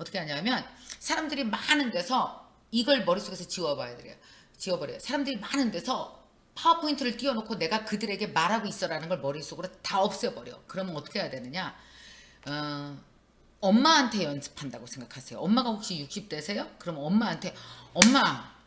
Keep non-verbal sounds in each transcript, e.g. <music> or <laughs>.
어떻게 하냐면 사람들이 많은 데서 이걸 머릿속에서 지워봐야 돼요. 지워버려요. 사람들이 많은 데서 파워포인트를 띄워놓고 내가 그들에게 말하고 있어라는 걸 머릿속으로 다 없애버려. 그러면 어떻게 해야 되느냐? 어, 엄마한테 연습한다고 생각하세요. 엄마가 혹시 60대세요? 그럼 엄마한테 엄마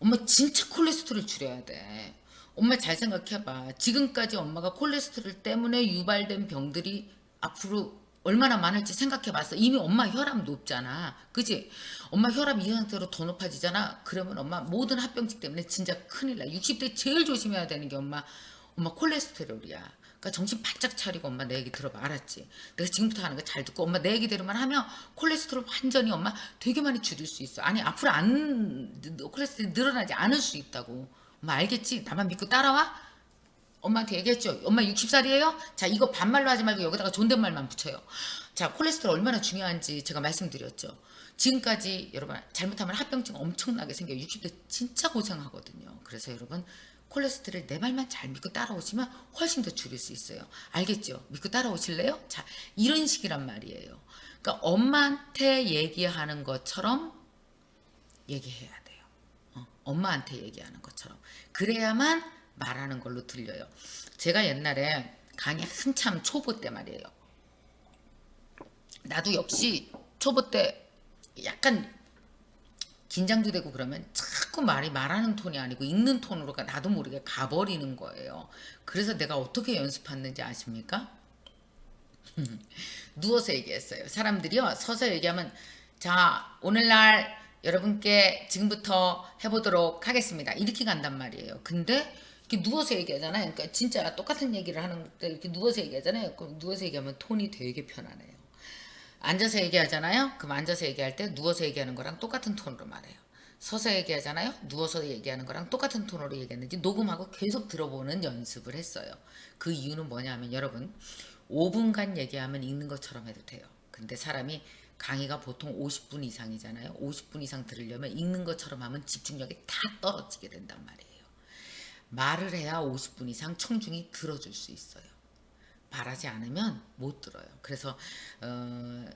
엄마 진짜 콜레스테롤 줄여야 돼. 엄마 잘 생각해봐. 지금까지 엄마가 콜레스테롤 때문에 유발된 병들이 앞으로 얼마나 많을지 생각해봤어. 이미 엄마 혈압 높잖아. 그지? 엄마 혈압 이 상태로 더 높아지잖아. 그러면 엄마 모든 합병증 때문에 진짜 큰일 나. 60대 제일 조심해야 되는 게 엄마, 엄마 콜레스테롤이야. 그러니까 정신 바짝 차리고 엄마 내 얘기 들어봐. 알았지? 내가 지금부터 하는 거 잘 듣고 엄마 내 얘기대로만 하면 콜레스테롤 완전히 엄마 되게 많이 줄일 수 있어. 아니 앞으로 안 콜레스테롤 늘어나지 않을 수 있다고. 엄마 알겠지? 나만 믿고 따라와. 엄마한테 얘기했죠. 엄마 60살이에요? 자, 이거 반말로 하지 말고 여기다가 존댓말만 붙여요. 자, 콜레스테롤 얼마나 중요한지 제가 말씀드렸죠. 지금까지 여러분 잘못하면 합병증 엄청나게 생겨요. 60대 진짜 고생하거든요. 그래서 여러분 콜레스테롤 내 말만 잘 믿고 따라오시면 훨씬 더 줄일 수 있어요. 알겠죠? 믿고 따라오실래요? 자, 이런 식이란 말이에요. 그러니까 엄마한테 얘기하는 것처럼 얘기해야 돼요. 어, 엄마한테 얘기하는 것처럼. 그래야만 말하는 걸로 들려요. 제가 옛날에 강의 한참 초보 때 말이에요. 나도 역시 초보 때 약간 긴장도 되고 그러면 자꾸 말이 말하는 톤이 아니고 읽는 톤으로 가 나도 모르게 가버리는 거예요. 그래서 내가 어떻게 연습했는지 아십니까? <laughs> 누워서 얘기했어요. 사람들이요 서서 얘기하면 자 오늘날 여러분께 지금부터 해보도록 하겠습니다. 이렇게 간단 말이에요. 근데 이렇게 누워서 얘기하잖아요. 그러니까 진짜 똑같은 얘기를 하는데 이렇게 누워서 얘기하잖아요. 그럼 누워서 얘기하면 톤이 되게 편안해요. 앉아서 얘기하잖아요. 그럼 앉아서 얘기할 때 누워서 얘기하는 거랑 똑같은 톤으로 말해요. 서서 얘기하잖아요. 누워서 얘기하는 거랑 똑같은 톤으로 얘기했는지 녹음하고 계속 들어보는 연습을 했어요. 그 이유는 뭐냐면 여러분 5분간 얘기하면 읽는 것처럼 해도 돼요. 근데 사람이 강의가 보통 50분 이상이잖아요. 50분 이상 들으려면 읽는 것처럼 하면 집중력이 다 떨어지게 된단 말이에요. 말을 해야 50분 이상 청중이 들어줄 수 있어요. 말하지 않으면 못 들어요. 그래서 어,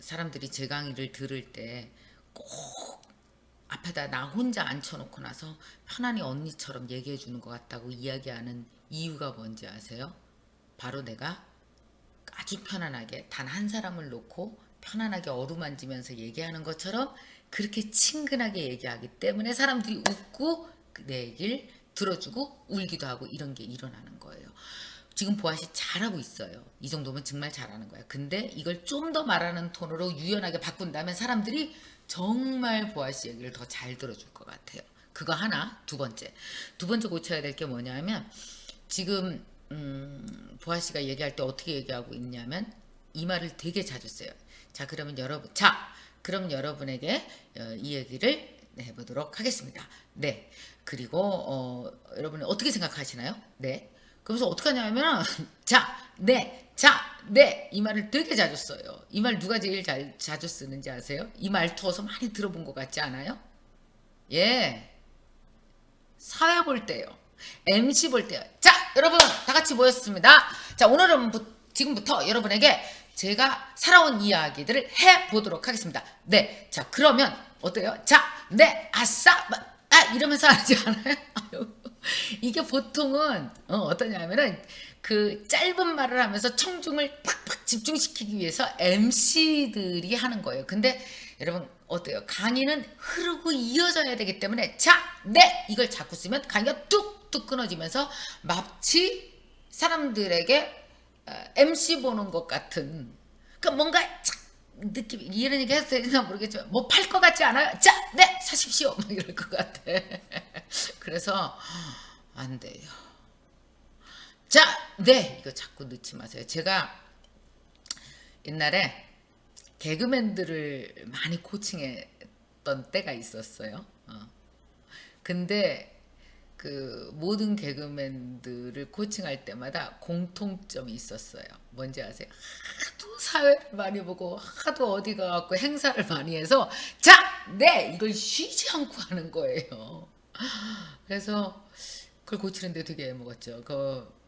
사람들이 제 강의를 들을 때 꼭 앞에다 나 혼자 앉혀놓고 나서 편안히 언니처럼 얘기해 주는 것 같다고 이야기하는 이유가 뭔지 아세요? 바로 내가 아주 편안하게 단 한 사람을 놓고 편안하게 어루만지면서 얘기하는 것처럼 그렇게 친근하게 얘기하기 때문에 사람들이 웃고 내 얘기를 들어주고 울기도 하고 이런 게 일어나는 거예요. 지금 보아 씨 잘하고 있어요. 이 정도면 정말 잘하는 거야. 근데 이걸 좀 더 말하는 톤으로 유연하게 바꾼다면 사람들이 정말 보아 씨 얘기를 더 잘 들어줄 것 같아요. 그거 하나. 두 번째. 두 번째 고쳐야 될 게 뭐냐면 지금 음, 보아 씨가 얘기할 때 어떻게 얘기하고 있냐면 이 말을 되게 자주 써요. 자, 그러면 여러분, 자, 그럼 여러분에게 어, 이 얘기를 해보도록 하겠습니다. 네. 그리고 어, 여러분은 어떻게 생각하시나요? 네. 그래서 어떻게 하냐면 자, 네, 자, 네 이 말을 되게 자주 써요. 이 말 누가 제일 잘, 자주 쓰는지 아세요? 이 말투 어서 많이 들어본 것 같지 않아요? 예, 사회 볼 때요, MC 볼 때요. 자, 여러분 다 같이 모였습니다. 자, 오늘은 부, 지금부터 여러분에게 제가 살아온 이야기들을 해 보도록 하겠습니다. 네, 자 그러면 어때요? 자, 네, 아싸, 아 이러면서 하지 않아요? 이게 보통은 어, 어떠냐면은 그 짧은 말을 하면서 청중을 팍팍 집중시키기 위해서 MC들이 하는 거예요. 근데 여러분 어때요? 강의는 흐르고 이어져야 되기 때문에 자, 네 이걸 자꾸 쓰면 강의가 뚝뚝 끊어지면서 마치 사람들에게 어, MC 보는 것 같은 그 뭔가 착 느낌 이런 얘기 해도 되나 모르겠지만 뭐 팔 것 같지 않아요? 자, 네 사십시오 막 이럴 것 같아. <laughs> 그래서 안 돼요. 자, 네 이거 자꾸 넣지 마세요. 제가 옛날에 개그맨들을 많이 코칭했던 때가 있었어요. 어. 근데 그 모든 개그맨들을 코칭할 때마다 공통점이 있었어요. 뭔지 아세요? 하도 사회를 많이 보고 하도 어디 가갖고 행사를 많이 해서 자, 네 이걸 쉬지 않고 하는 거예요. 그래서 그걸 고치는데 되게 애먹었죠. 그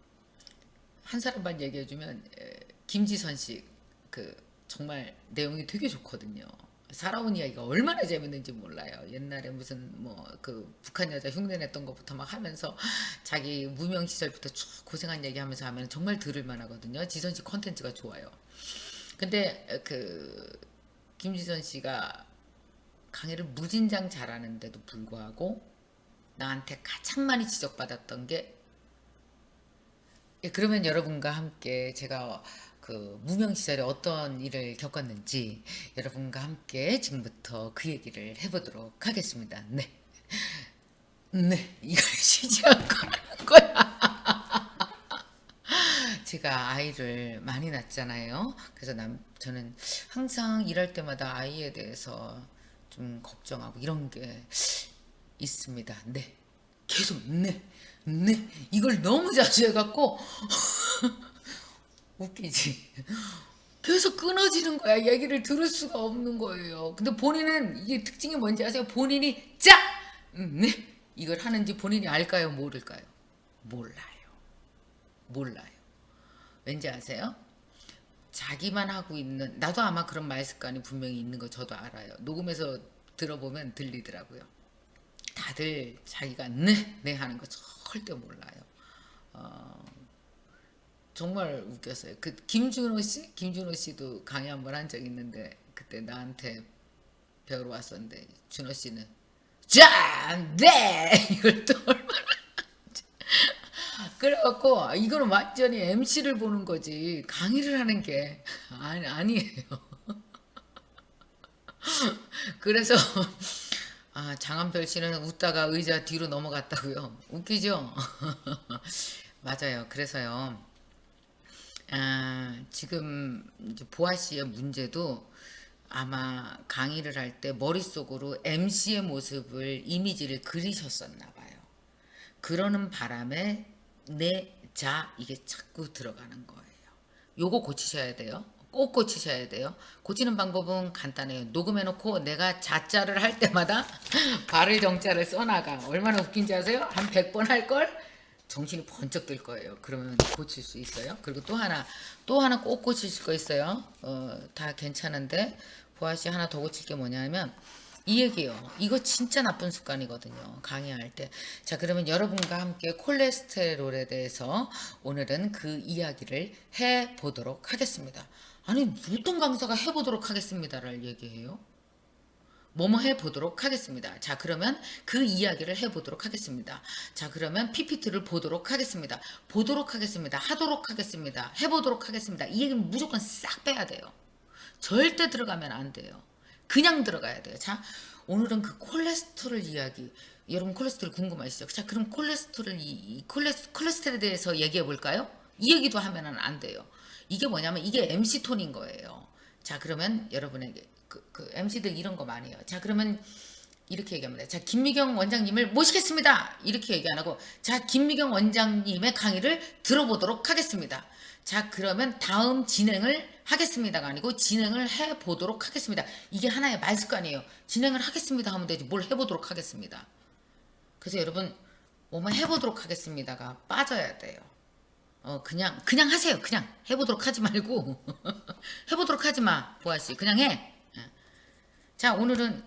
한 사람만 얘기해주면 에, 김지선 씨 그 정말 내용이 되게 좋거든요. 살아온 이야기가 얼마나 재밌는지 몰라요. 옛날에 무슨 뭐 그 북한 여자 흉내 냈던 것부터 막 하면서 자기 무명 시절부터 쭉 고생한 얘기 하면서 하면 정말 들을 만하거든요. 지선 씨 컨텐츠가 좋아요. 근데 그 김지선 씨가 강의를 무진장 잘하는데도 불구하고 나한테 가장 많이 지적받았던 게 예, 그러면 여러분과 함께 제가 그 무명 시절에 어떤 일을 겪었는지 여러분과 함께 지금부터 그 얘기를 해보도록 하겠습니다. 네, 네, 이걸 <laughs> 쉬지 않고 거야. <laughs> 제가 아이를 많이 낳잖아요. 그래서 남, 저는 항상 일할 때마다 아이에 대해서 좀 걱정하고 이런 게 있습니다. 네. 계속 네. 네. 이걸 너무 자주 해갖고 <laughs> 웃기지. 계속 끊어지는 거야. 얘기를 들을 수가 없는 거예요. 근데 본인은 이게 특징이 뭔지 아세요? 본인이 짜! 음, 네. 이걸 하는지 본인이 알까요? 모를까요? 몰라요. 몰라요. 왠지 아세요? 자기만 하고 있는 나도 아마 그런 말 습관이 분명히 있는 거 저도 알아요. 녹음해서 들어보면 들리더라고요. 다들 자기가 네, 네 하는 거 절대 몰라요. 어, 정말 웃겼어요. 그 김준호 씨, 김준호 씨도 강의 한 번 한 적 있는데 그때 나한테 배우러 왔었는데 준호 씨는 자, 네 <laughs> 이걸 또 얼마나 그래갖고 이거는 완전히 MC를 보는 거지 강의를 하는 게 아니 아니에요. <laughs> 그래서 아, 장한별 씨는 웃다가 의자 뒤로 넘어갔다고요. 웃기죠? <laughs> 맞아요. 그래서요. 아, 지금 보아 씨의 문제도 아마 강의를 할 때 머릿속으로 MC의 모습을 이미지를 그리셨었나 봐요. 그러는 바람에 내 자 이게 자꾸 들어가는 거예요. 요거 고치셔야 돼요. 꼭 고치셔야 돼요. 고치는 방법은 간단해요. 녹음해놓고 내가 자자를 할 때마다 <laughs> 발을 정자를 써나가. 얼마나 웃긴지 아세요? 한 100번 할 걸? 정신이 번쩍 들 거예요. 그러면 고칠 수 있어요. 그리고 또 하나, 또 하나 꼭 고치실 거 있어요. 어, 다 괜찮은데, 보아 씨 하나 더 고칠 게 뭐냐면, 이 얘기예요. 이거 진짜 나쁜 습관이거든요. 강의할 때. 자, 그러면 여러분과 함께 콜레스테롤에 대해서 오늘은 그 이야기를 해 보도록 하겠습니다. 아니, 보통 강사가 해 보도록 하겠습니다를 얘기해요. 뭐뭐 해 보도록 하겠습니다. 자, 그러면 그 이야기를 해 보도록 하겠습니다. 자, 그러면 PPT를 보도록 하겠습니다. 보도록 하겠습니다. 하도록 하겠습니다. 해 보도록 하겠습니다. 이 얘기는 무조건 싹 빼야 돼요. 절대 들어가면 안 돼요. 그냥 들어가야 돼요. 자, 오늘은 그 콜레스테롤 이야기. 여러분 콜레스테롤 궁금하시죠? 자, 그럼 콜레스테롤 이, 이 콜레스, 콜레스테롤에 대해서 얘기해 볼까요? 이 얘기도 하면은 안 돼요. 이게 뭐냐면 이게 MC 톤인 거예요. 자, 그러면 여러분에게 그, 그 MC들 이런 거 많이 해요. 자, 그러면 이렇게 얘기합니다. 자, 김미경 원장님을 모시겠습니다. 이렇게 얘기 안 하고, 자, 김미경 원장님의 강의를 들어보도록 하겠습니다. 자, 그러면 다음 진행을 하겠습니다가 아니고 진행을 해 보도록 하겠습니다. 이게 하나의 말 습관이에요. 진행을 하겠습니다 하면 되지 뭘 해보도록 하겠습니다. 그래서 여러분, 뭐뭐 해보도록 하겠습니다가 빠져야 돼요. 어, 그냥, 그냥 하세요. 그냥 해보도록 하지 말고. <laughs> 해보도록 하지 마, 보아 씨. 그냥 해. 예. 자, 오늘은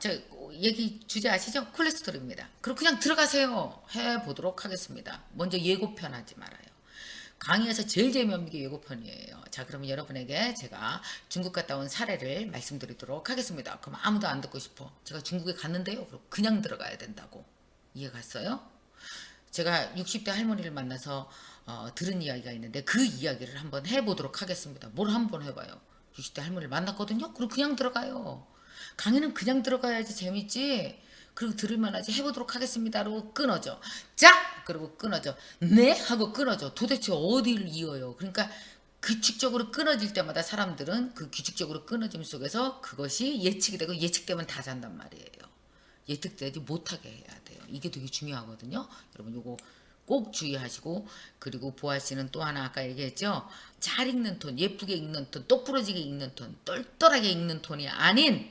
저 얘기 주제 아시죠? 콜레스테롤입니다. 그럼 그냥 들어가세요. 해 보도록 하겠습니다. 먼저 예고편 하지 말아요. 강의에서 제일 재미없는 게 예고편이에요. 자, 그러면 여러분에게 제가 중국 갔다 온 사례를 말씀드리도록 하겠습니다. 그럼 아무도 안 듣고 싶어. 제가 중국에 갔는데요. 그럼 그냥 들어가야 된다고. 이해 갔어요? 제가 60대 할머니를 만나서 어, 들은 이야기가 있는데 그 이야기를 한번 해보도록 하겠습니다. 뭘 한번 해봐요. 60대 할머니를 만났거든요. 그럼 그냥 들어가요. 강의는 그냥 들어가야지 재밌지. 그리고 들을만 하지 해보도록 하겠습니다 로 끊어져. 자! 그리고 끊어져. 네? 하고 끊어져. 도대체 어디를 이어요? 그러니까 규칙적으로 끊어질 때마다 사람들은 그 규칙적으로 끊어짐 속에서 그것이 예측이 되고 예측되면 다 잔단 말이에요. 예측되지 못하게 해야 돼요. 이게 되게 중요하거든요. 여러분 요거 꼭 주의하시고 그리고 보아 씨는 또 하나 아까 얘기했죠. 잘 읽는 톤, 예쁘게 읽는 톤, 똑부러지게 읽는 톤, 똘똘하게 읽는 톤이 아닌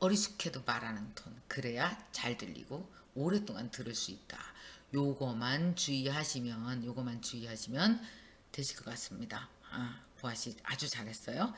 어리숙해도 말하는 톤. 그래야 잘 들리고 오랫동안 들을 수 있다. 요거만 주의하시면 요거만 주의하시면 되실 것 같습니다. 아, 보아 씨 아주 잘했어요.